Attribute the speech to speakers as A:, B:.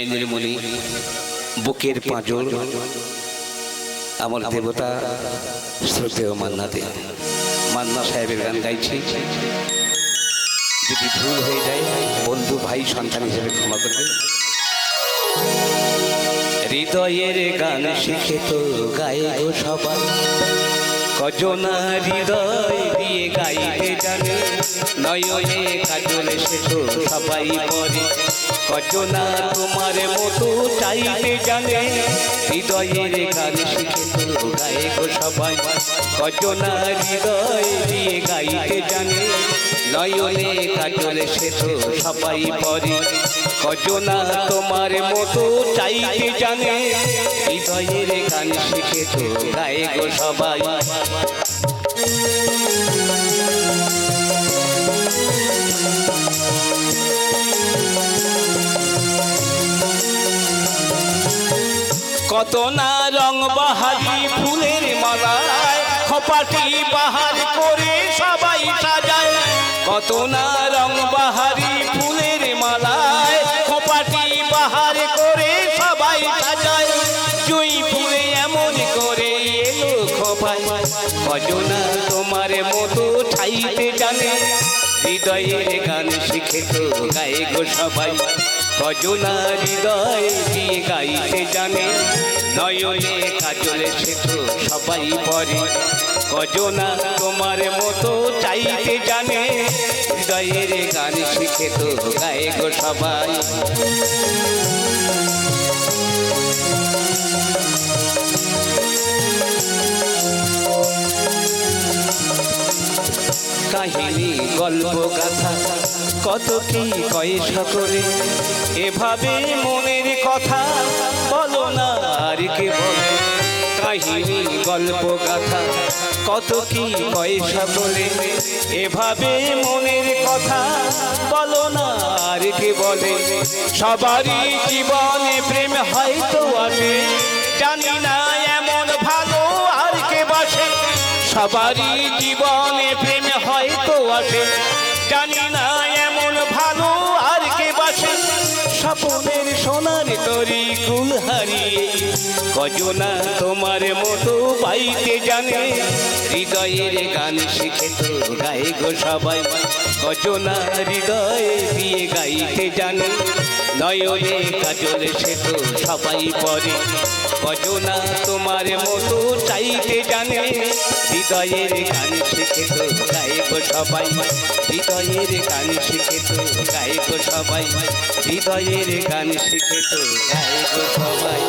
A: নয়নের মণি বুকের পাঁজর, আমার দেবতা শ্রদ্ধেয় মান্না দে মান্না সাহেবের গান গাইছি। যদি ভুল হয়ে যায়, বন্ধু ভাই সন্তান হিসেবে ক্ষমা করবে। হৃদয়ের গান শিখে তো গায়ে গো সবাই। কজনা হৃদয় দিয়ে গাইতে জানে। নয়নে কাজল সে সবাই পরে কজনা তোমার মতো চাইতে জানে। হৃদয়ের গান শিখে তো গায়ে গো সবাই। কজনা হৃদয় দিয়ে গাইতে জানে। নয়নে কাজল সে তো সবাই পরে। কজনা তোমার মতো চাইতে জানে। হৃদয়ের গান শিখে তো গায়ে গো সবাই। কত না রং বাহারি ফুলের মালায়, খপাটি বাহার করে সবাই সাজায়। কত না রং বাহারি ফুলের মালায়, খপাটি বাহার করে সবাই সাজায়। জুই ফুলে এমন করে এলো খোপায়। কজনা তোমার মতো ঠাইতে জানে হৃদয়ের গান শিখে তো গায়ে গো সবাই। কজনা হৃদয় দিয়ে গাইতে জানে? নয়নে কাজলে সে তো সবাই পরে কজনা তোমার মতো চাইতে জানে। হৃদয়ের গান শিখে তো গায়ে গো সবাই। কাহিনী, গল্প, গাথা, কত কি কয়ে সকলে? এভাবে মনের কথা বলো না। কে বলে? কাহিনী, গল্প গাথা কত কি কয়ে সকলে এভাবে মনের কথা বলো না, আর কে বলে? সবারই জীবনে প্রেম হয়তো আছে। জানি না এমন ভালো আর কে বসে। সবারই জীবনে প্রেম হয়তো আসে জানি না এমন ভালো আর কে বাসে। স্বপ্নের সোনার তরি কুল কজনা তোমার মতো বাইতে জানে। হৃদয়ের গান শিখে তো গায়ে গো সবাই। কজনা হৃদয় দিয়ে গাইতে জানে। নয়নে কাজল সে তো সবাই পরে। কজনা তোমার মতো চাইতে জানে। হৃদয়ের গান শিখে তো গাইব সবাই। হৃদয়ের গান শিখে তো গাইব সবাই। হৃদয়ের গান শিখে তো গাইব সবাই।